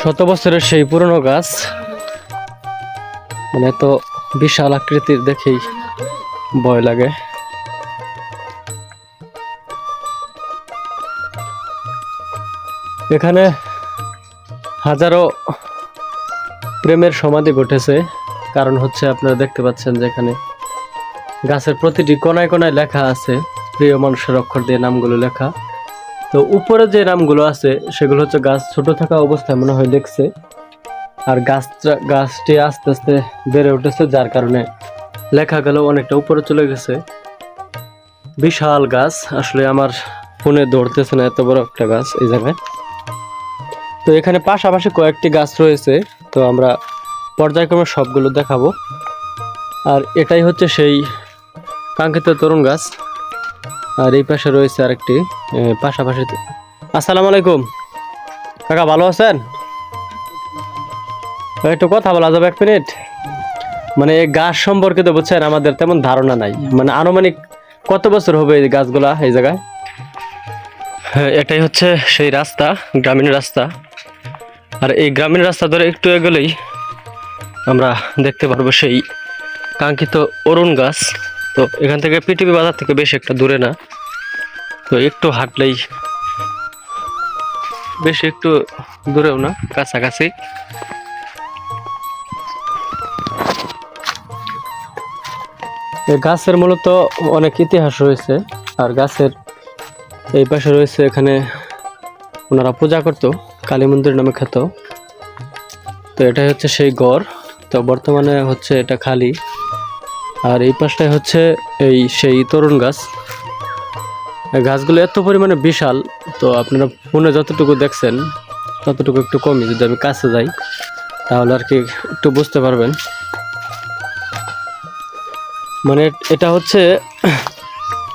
শত বছরের সেই পুরনো গাছ মানে তো বিশাল আকৃতির দেখেই ভয় লাগে। এখানে হাজারো প্রেমের সমাধি ঘটেছে। কারণ হচ্ছে আপনারা দেখতে পাচ্ছেন যে এখানে গাছের প্রতিটি কোনায় কোনায় লেখা আছে, প্রিয় মানুষের অক্ষর দিয়ে নামগুলো লেখা। তো উপরে যে নামগুলো আছে, সেগুলো হচ্ছে গাছ ছোট থাকা অবস্থায় মনে হয় দেখছে। আর গাছটা, গাছটি আস্তে আস্তে বেড়ে উঠেছে, যার কারণে লেখা গেল অনেকটা উপরে চলে গেছে। বিশাল গাছ, আসলে আমার ফোনে ধরতেছে না এত বড় একটা গাছ এই জায়গায়। তো এখানে পাশাপাশি কয়েকটি গাছ রয়েছে, তো আমরা পর্যায়ক্রমে সবগুলো দেখাবো। আর এটাই হচ্ছে সেই কাঙ্ক্ষিত তরুণ গাছ। আর এই পাশে রয়েছে আরেকটি পাশাপাশি আসসালামু আলাইকুম। কাকা, ভালো আছেন? একটু কথা বলা যাবে এক মিনিট? মানে এই গাছ সম্পর্কে তো বুঝছেন, আমাদের তেমন ধারণা নাই। মানে আনুমানিক কত বছর হবে এই গাছগুলা এই জায়গায়? হ্যাঁ এটাই হচ্ছে সেই রাস্তা, গ্রামীণ রাস্তা। আর এই গ্রামীণ রাস্তা ধরে একটু এগোলেই আমরা দেখতে পারব সেই কাঙ্ক্ষিত অরুণ গাছ। তো এখান থেকে পিটিপি বাজার থেকে বেশ একটা দূরে না। তো একটু হাঁটলেই বেশ একটু দূরেও না, কাছাকাছি। গাছের মূলত অনেক ইতিহাস রয়েছে, আর গাছের এই পাশে রয়েছে এখানে ওনারা পূজা করতো, কালী মন্দির নামে খ্যাত। তো এটা হচ্ছে সেই গড়, তো বর্তমানে হচ্ছে এটা খালি। আর এই পাশটায় হচ্ছে এই সেই তরুণ গাছ। গাছগুলো এত পরিমাণে বিশাল, তো আপনারা ফোনে যতটুকু দেখছেন, ততটুকু একটু কমই, যদি আমি কাছে যাই, তাহলে আর কি একটু বুঝতে পারবেন। মানে এটা হচ্ছে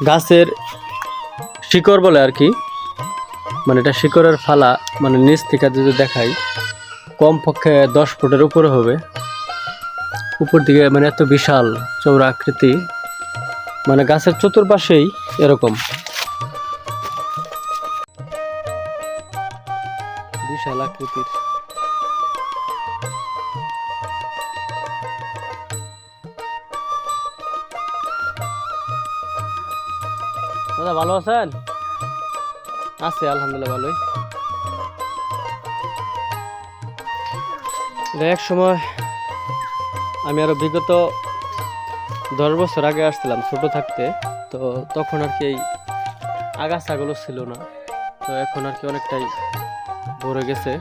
গাছের শিকড় বলে আর কি। মানে এটা শিকড়ের ফালা মানে নিচ থেকে যদি দেখাই, কমপক্ষে দশ ফুটের উপরে হবে। উপর দিকে মানে এত বিশাল চৌড়া আকৃতি মানে গাছের চতুর্পাশেই এরকম। বিশাল আকৃতির। দাদা, ভালো আছেন? আছি, আলহামদুলিল্লাহ, ভালোই। এক সময় আমি আরও বিগত দশ বছর আগে আসছিলাম ছোট থাকতে, তো তখন আর কি এই আগাছাগুলো ছিল না। তো এখন আর কি অনেকটাই ভরে গেছে।